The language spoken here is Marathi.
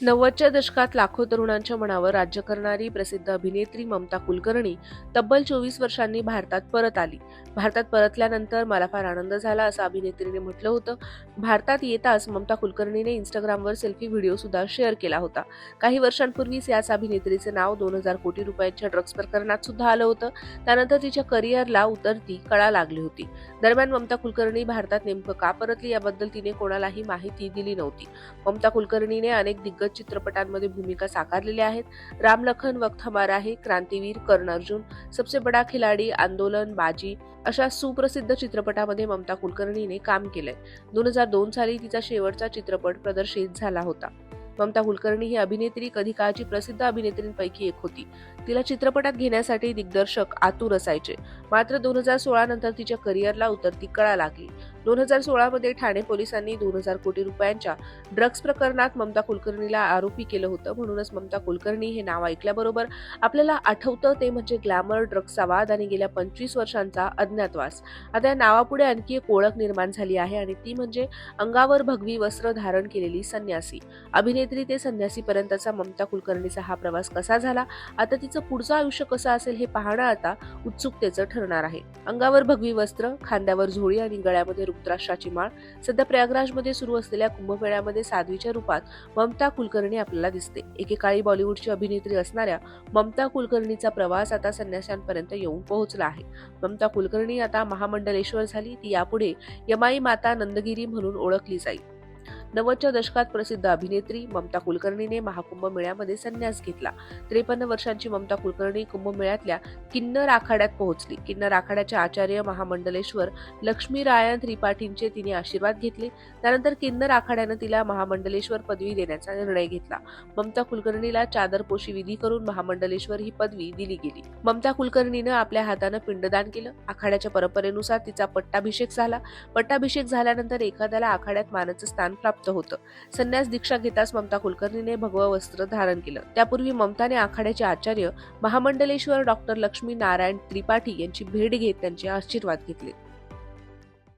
नव्वदच्या दशकात लाखो तरुणांच्या मनावर राज्य करणारी प्रसिद्ध अभिनेत्री ममता कुलकर्णी तब्बल चोवीस वर्षांनी भारतात परत आली. भारतात परतल्यानंतर मला फार आनंद झाला असं अभिनेत्रीने म्हटलं होतं. भारतात येताच ममता कुलकर्णीने इंस्टाग्रामवर सेल्फी व्हिडिओ सुद्धा शेअर केला होता. काही वर्षांपूर्वीच याच अभिनेत्रीचे नाव दोन हजार कोटी रुपयांच्या ड्रग्स प्रकरणात सुद्धा आलं होतं. त्यानंतर तिच्या करिअरला उतरती कळा लागली होती. दरम्यान ममता कुलकर्णी भारतात नेमकं का परतली याबद्दल तिने कोणालाही माहिती दिली नव्हती. ममता कुलकर्णीने अनेक दिग्गज चित्रपटांमध्ये भूमिका साकारलेल्या आहेत. रामलखन वक्त हमारा है क्रांतीवीर कर्ण अर्जुन सबसे बडा खिलाडी आंदोलन बाजी अशा सुप्रसिद्ध चित्रपटामध्ये ममता कुलकर्णीने काम केलंय. दोन हजार दोन साली तिचा शेवटचा चित्रपट प्रदर्शित झाला होता. ममता कुलकर्णी ही अभिनेत्री कधी काळची प्रसिद्ध अभिनेत्रींपैकी एक होती. तिला चित्रपटात घेण्यासाठी दिग्दर्शक आतुर असायचे. मात्र दोन हजार सोळा नंतर तिच्या करिअरला उतरती कळा लागली. दोन हजार सोळामध्ये ठाणे पोलिसांनी दोन हजार कोटी रुपयांच्या ड्रग्ज प्रकरणात ममता कुलकर्णीला आरोपी केलं होतं. म्हणूनच ममता कुलकर्णी हे नाव ऐकल्याबरोबर आपल्याला आठवतं ते म्हणजे ग्लॅमर ड्रग्जचा वाद आणि गेल्या पंचवीस वर्षांचा अज्ञातवास आता या नावापुढे आणखी एक ओळख निर्माण झाली आहे आणि ती म्हणजे अंगावर भगवी वस्त्र धारण केलेली संन्यासी. अभिनेत्री ते संन्यासीपर्यंतचा ममता कुलकर्णीचा हा प्रवास कसा झाला? आता तिचं पुढचं आयुष्य कसं असेल हे पाहणं आता उत्सुकतेचं ठरणार आहे. अंगावर भगवी वस्त्र खांद्यावर झोळी आणि गळ्यामध्ये रुद्राक्षाची माळ सध्या प्रयागराजमध्ये सुरू असलेल्या कुंभमेळ्यामध्ये साध्वीच्या रूपात ममता कुलकर्णी आपल्याला दिसते. एकेकाळी बॉलिवूडची अभिनेत्री असणाऱ्या ममता कुलकर्णीचा प्रवास आता संन्याशांपर्यंत येऊन पोहोचला आहे. ममता कुलकर्णी आता महामंडलेश्वर झाली ती यापुढे यमाई माता नंदगिरी म्हणून ओळखली जाईल. नव्वदच्या दशकात प्रसिद्ध अभिनेत्री ममता कुलकर्णीने महाकुंभ मेळ्यामध्ये संन्यास घेतला. त्रेपन्न वर्षांची ममता कुलकर्णी कुंभमेळ्यातल्या किन्नर आखाड्यात पोहोचली. किन्नर आखाड्याचे आचार्य महामंडलेश्वर लक्ष्मीरायन त्रिपाठींचे तिने आशीर्वाद घेतले. त्यानंतर किन्नर आखाड्यानं तिला महामंडलेश्वर पदवी देण्याचा निर्णय घेतला. ममता कुलकर्णीला चादरपोशी विधी करून महामंडलेश्वर ही पदवी दिली गेली. ममता कुलकर्णीनं आपल्या हातानं पिंडदान केलं. आखाड्याच्या परंपरेनुसार तिचा पट्टाभिषेक झाला. पट्टाभिषेक झाल्यानंतर एखाद्याला आखाड्यात मानाचं स्थान प्राप्त प्राप्त होतं. संन्यास दीक्षा घेताच ममता कुलकर्णीने भगवं वस्त्र धारण केलं. त्यापूर्वी ममताने आखाड्याचे आचार्य महामंडलेश्वर डॉक्टर लक्ष्मी नारायण त्रिपाठी यांची भेट घेत त्यांचे आशीर्वाद घेतले.